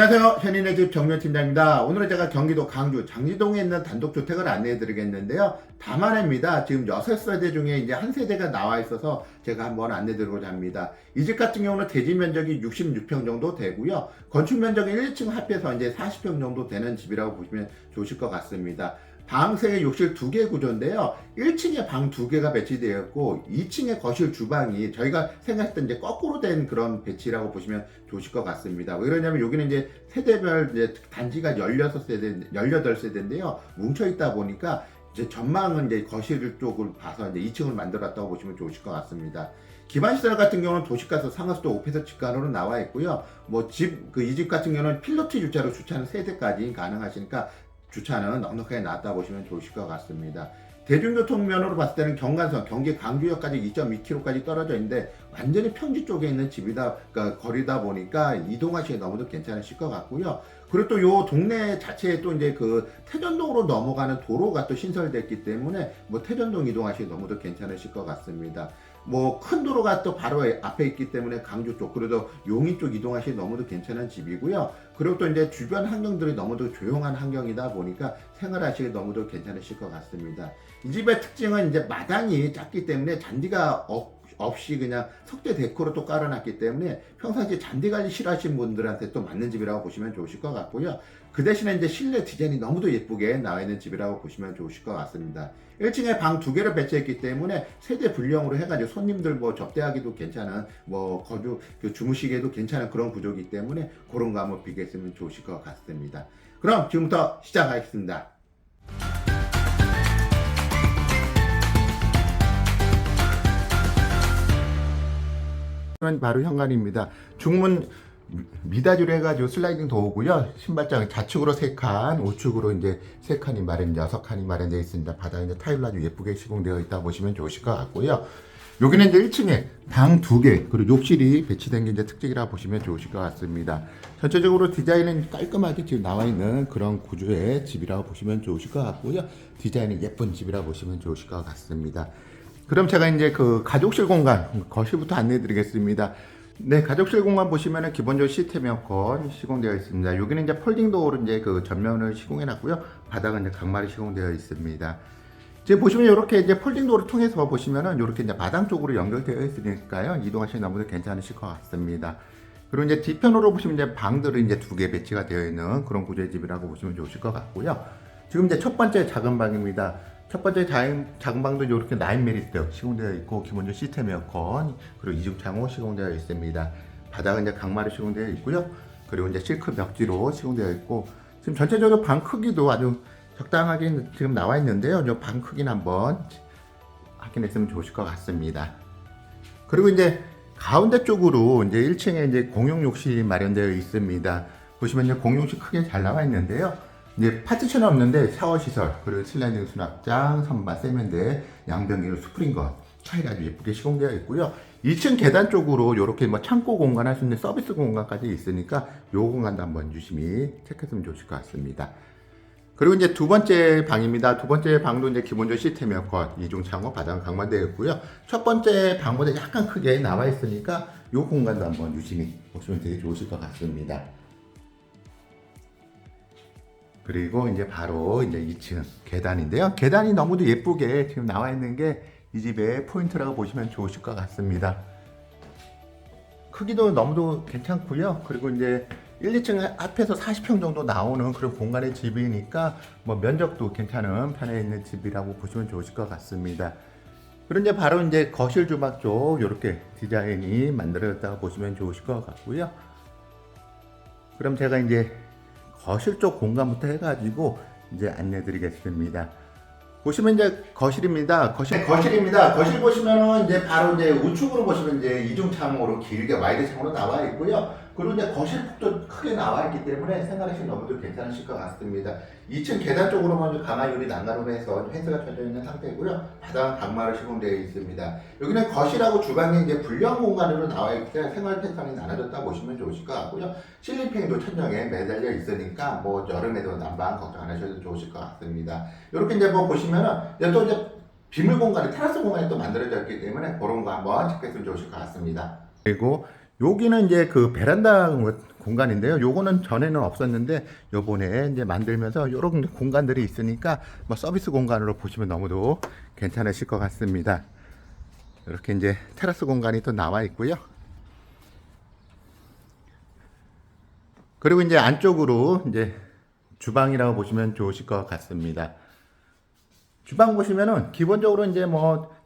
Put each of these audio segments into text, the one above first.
안녕하세요. 현인의 집 정면팀장입니다. 오늘은 제가 경기도 강주 장지동에 있는 단독주택을 안내해 드리겠는데요. 다만입니다. 지금 6세대 중에 이제 한 세대가 나와 있어서 제가 한번 안내 드리고자 합니다. 이 집 같은 경우는 대지 면적이 66평 정도 되고요. 건축 면적이 1층 합해서 이제 40평 정도 되는 집이라고 보시면 좋으실 것 같습니다. 방 3개, 욕실 2개 구조인데요. 1층에 방 2개가 배치되어 있고 2층에 거실 주방이 저희가 생각했던 이제 거꾸로 된 그런 배치라고 보시면 좋으실 것 같습니다. 왜 그러냐면 여기는 이제 세대별 이제 단지가 16세대, 18세대인데요. 뭉쳐 있다 보니까 이제 전망은 이제 거실 쪽을 봐서 이제 2층을 만들었다고 보시면 좋으실 것 같습니다. 기반 시설 같은 경우는 도시가스 상하수도 오피스 직관으로 나와 있고요. 뭐 집 그 이 집 같은 경우는 필로티 주차로 주차는 세대까지 가능하시니까 주차는 넉넉하게 놨다 보시면 좋으실 것 같습니다. 대중교통면으로 봤을 때는 경간선, 경기 강주역까지 2.2km까지 떨어져 있는데 완전히 평지 쪽에 있는 집이다, 그러니까 거리다 보니까 이동하시기 너무도 괜찮으실 것 같고요. 그리고 또 요 동네 자체에 또 이제 그 태전동으로 넘어가는 도로가 또 신설됐기 때문에 뭐 태전동 이동하시기 너무도 괜찮으실 것 같습니다. 뭐 큰 도로가 또 바로 앞에 있기 때문에 강주 쪽 그래도 용인 쪽 이동하시기 너무도 괜찮은 집이고요. 그리고 또 이제 주변 환경들이 너무도 조용한 환경이다 보니까 생활하시기 너무도 괜찮으실 것 같습니다. 이 집의 특징은 이제 마당이 작기 때문에 잔디가 없, 없이 그냥 석대 데코로 또 깔아놨기 때문에 평상시에 잔디 관리 싫어하시는 분들한테 또 맞는 집이라고 보시면 좋으실 것 같고요. 그 대신에 이제 실내 디자인이 너무도 예쁘게 나와 있는 집이라고 보시면 좋으실 것 같습니다. 1층에 방 두 개를 배치했기 때문에 세대 분량으로 해가지고 손님들 뭐 접대하기도 괜찮은 뭐 거주 그 주무시기에도 괜찮은 그런 구조이기 때문에 그런 거 한번 비교했으면 좋으실 것 같습니다. 그럼 지금부터 시작하겠습니다. 바로 현관입니다. 중문 미닫이로 해가지고 슬라이딩 도어고요. 신발장 좌측으로 세 칸, 우측으로 이제 세 칸이 마련, 여섯 칸이 마련되어 있습니다. 바닥에 이제 타일로 아주 예쁘게 시공되어 있다 보시면 좋으실 것 같고요. 여기는 이제 1층에 방두 개, 그리고 욕실이 배치된 게 이제 특징이라 보시면 좋으실 것 같습니다. 전체적으로 디자인은 깔끔하게 지금 나와 있는 그런 구조의 집이라고 보시면 좋으실 것 같고요. 디자인이 예쁜 집이라 보시면 좋으실 것 같습니다. 그럼 제가 이제 그 가족실 공간, 거실부터 안내해 드리겠습니다. 네, 가족실 공간 보시면은 기본적으로 시스템 에어컨 시공되어 있습니다. 여기는 이제 폴딩 도어로 이제 그 전면을 시공해 놨고요. 바닥은 이제 강말이 시공되어 있습니다. 지금 보시면 이렇게 이제 폴딩 도어를 통해서 보시면은 이렇게 이제 마당 쪽으로 연결되어 있으니까요. 이동하시기 너무도 괜찮으실 것 같습니다. 그리고 이제 뒤편으로 보시면 이제 방들이 이제 두 개 배치가 되어 있는 그런 구조의 집이라고 보시면 좋으실 것 같고요. 지금 이제 첫 번째 작은 방입니다. 첫 번째 작은, 방도 이렇게 9mm 시공되어 있고 기본적 시스템 에어컨 그리고 이중 창호 시공되어 있습니다. 바닥은 이제 강마루 시공되어 있고요. 그리고 이제 실크 벽지로 시공되어 있고 지금 전체적으로 방 크기도 아주 적당하게 지금 나와 있는데요. 이 방 크기는 한번 확인했으면 좋으실 것 같습니다. 그리고 이제 가운데 쪽으로 이제 1층에 이제 공용 욕실이 마련되어 있습니다. 보시면 이제 공용실 크게 잘 나와 있는데요. 이제 파티션은 없는데 샤워 시설, 그리고 슬라이딩 수납장, 선반, 세면대, 양변기로 스프링건, 차이가 아주 예쁘게 시공되어 있고요. 2층 계단 쪽으로 이렇게 뭐 창고 공간 할 수 있는 서비스 공간까지 있으니까 요 공간도 한번 유심히 체크했으면 좋으실 것 같습니다. 그리고 이제 두 번째 방입니다. 두 번째 방도 이제 기본적 시스템 에어컨, 이중 창호, 바닥은 강만되어 있고요. 첫 번째 방보다 약간 크게 나와 있으니까 요 공간도 한번 유심히 보시면 되게 좋으실 것 같습니다. 그리고 이제 바로 이제 2층 계단인데요. 계단이 너무도 예쁘게 지금 나와 있는 게 이 집의 포인트라고 보시면 좋으실 것 같습니다. 크기도 너무도 괜찮고요. 그리고 이제 1, 2층 앞에서 40평 정도 나오는 그런 공간의 집이니까 뭐 면적도 괜찮은 편에 있는 집이라고 보시면 좋으실 것 같습니다. 이제 바로 이제 거실 주방 쪽 이렇게 디자인이 만들어졌다고 보시면 좋으실 것 같고요. 그럼 제가 이제 거실 쪽 공간부터 해가지고 이제 안내 드리겠습니다. 보시면 이제 거실입니다. 거실 거실입니다. 거실 보시면은 이제 바로 이제 우측으로 보시면 이제 이중 창호로 길게 와이드 창호로 나와 있고요. 그리고 이제 거실 폭도 크게 나와 있기 때문에 생활하시기 너무도 괜찮으실 것 같습니다. 2층 계단 쪽으로 먼저 강화유리 난간으로 해서 펜스가 쳐져 있는 상태고요. 바닥은 강마루 시공되어 있습니다. 여기는 거실하고 주방이 이제 불량 공간으로 나와 있기 때문에 생활 패턴이 나눠졌다 보시면 좋으실 것 같고요. 실리핑도 천장에 매달려 있으니까 뭐 여름에도 난방 걱정 안 하셔도 좋으실 것 같습니다. 이렇게 이제 뭐 보시면은 이제 또 이제 비물 공간이 테라스 공간이 또 만들어져 있기 때문에 그런 거 한번 체크했으면 좋으실 것 같습니다. 그리고 여기는 이제 그 베란다 공간인데요. 요거는 전에는 없었는데 요번에 이제 만들면서 요런 공간들이 있으니까 뭐 서비스 공간으로 보시면 너무도 괜찮으실 것 같습니다. 이렇게 이제 테라스 공간이 또 나와 있고요. 그리고 이제 안쪽으로 이제 주방이라고 보시면 좋으실 것 같습니다. 주방 보시면은 기본적으로 이제 뭐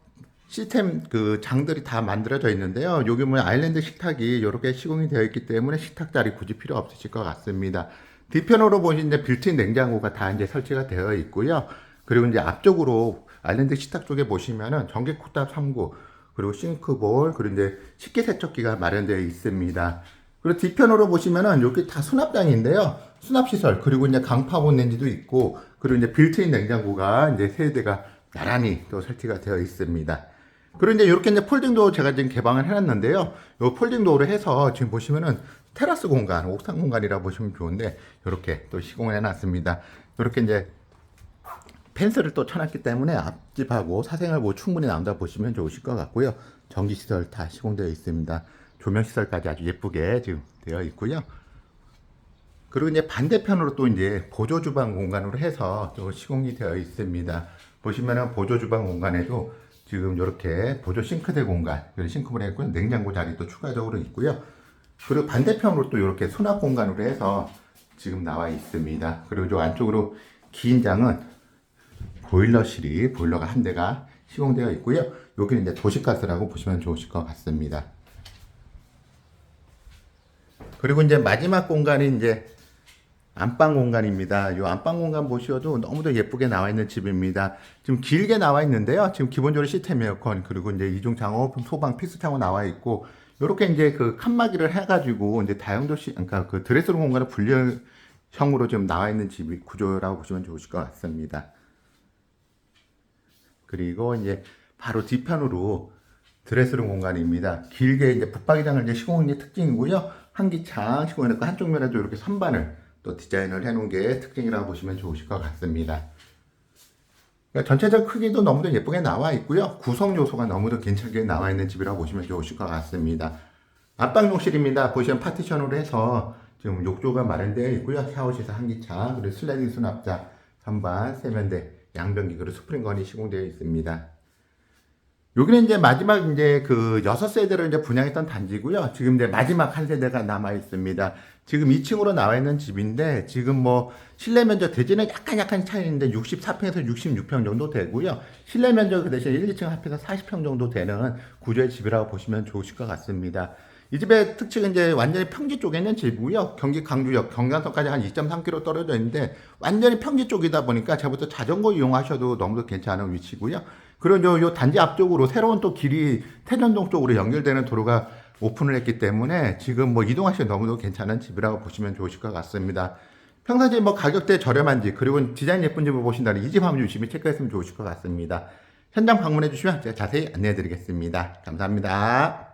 시스템 그 장들이 다 만들어져 있는데요. 여기 뭐 아일랜드 식탁이 이렇게 시공이 되어 있기 때문에 식탁 자리 굳이 필요 없으실 것 같습니다. 뒤편으로 보시면 이제 빌트인 냉장고가 다 이제 설치가 되어 있고요. 그리고 이제 앞쪽으로 아일랜드 식탁 쪽에 보시면은 전기 쿡탑 3구 그리고 싱크볼 그리고 이제 식기 세척기가 마련되어 있습니다. 그리고 뒤편으로 보시면은 여기 다 수납장인데요. 수납시설, 그리고 이제 강파본 렌지도 있고, 그리고 이제 빌트인 냉장고가 이제 세 대가 나란히 또 설치가 되어 있습니다. 그리고 이제 이렇게 이제 폴딩도 제가 지금 개방을 해놨는데요. 이 폴딩도를 해서 지금 보시면은 테라스 공간, 옥상 공간이라 보시면 좋은데, 이렇게 또 시공을 해놨습니다. 이렇게 이제 펜스를 또 쳐놨기 때문에 앞집하고 사생활 뭐 충분히 나온다 보시면 좋으실 것 같고요. 전기 시설 다 시공되어 있습니다. 조명 시설까지 아주 예쁘게 지금 되어 있고요. 그리고 이제 반대편으로 또 이제 보조 주방 공간으로 해서 또 시공이 되어 있습니다. 보시면은 보조 주방 공간에도 지금 이렇게 보조 싱크대 공간, 싱크볼에 있고 냉장고 자리도 추가적으로 있고요. 그리고 반대편으로 또 이렇게 수납 공간으로 해서 지금 나와 있습니다. 그리고 저 안쪽으로 긴 장은 보일러실이 보일러가 한 대가 시공되어 있고요. 여기는 이제 도시가스라고 보시면 좋으실 것 같습니다. 그리고 이제 마지막 공간이 이제 안방 공간입니다. 이 안방 공간 보셔도 너무도 예쁘게 나와 있는 집입니다. 지금 길게 나와 있는데요. 지금 기본적으로 시스템 에어컨 그리고 이제 이중 창호, 소방 필수 창호 나와 있고 이렇게 이제 그 칸막이를 해가지고 이제 다용도 시 그러니까 그 드레스룸 공간을 분리형으로 지금 나와 있는 집이 구조라고 보시면 좋으실 것 같습니다. 그리고 이제 바로 뒤편으로 드레스룸 공간입니다. 길게 이제 붙박이장을 이제 시공한 게 특징이고요. 한기창 시공해놓고 한쪽 면에도 이렇게 선반을 또 디자인을 해놓은 게 특징이라고 보시면 좋으실 것 같습니다. 그러니까 전체적 크기도 너무도 예쁘게 나와 있고요. 구성 요소가 너무도 괜찮게 나와 있는 집이라고 보시면 좋으실 것 같습니다. 안방 욕실입니다. 보시면 파티션으로 해서 지금 욕조가 마련되어 있고요. 샤워실에서 한기창, 그리고 슬라이딩 수납장, 선반, 세면대, 양변기, 그리고 스프링건이 시공되어 있습니다. 여기는 이제 마지막 이제 그 여섯 세대를 이제 분양했던 단지고요. 지금 이제 마지막 한 세대가 남아 있습니다. 지금 2층으로 나와 있는 집인데 지금 뭐 실내 면적 대지는 약간 약간 차이인데 64평에서 66평 정도 되고요. 실내 면적 그 대신 1, 2층 합해서 40평 정도 되는 구조의 집이라고 보시면 좋으실 것 같습니다. 이 집의 특징은 이제 완전히 평지 쪽에 있는 집이고요. 경기 강주역 경간선까지 한 2.3km 떨어져 있는데 완전히 평지 쪽이다 보니까 제부터 자전거 이용하셔도 너무도 괜찮은 위치고요. 그리고 요, 요 단지 앞쪽으로 새로운 또 길이 태전동 쪽으로 연결되는 도로가 오픈을 했기 때문에 지금 뭐 이동하시기 너무도 괜찮은 집이라고 보시면 좋으실 것 같습니다. 평상시에 뭐 가격대 저렴한지 그리고 디자인 예쁜 집을 보신다면 이 집 한번 유심히 체크했으면 좋으실 것 같습니다. 현장 방문해 주시면 제가 자세히 안내해 드리겠습니다. 감사합니다.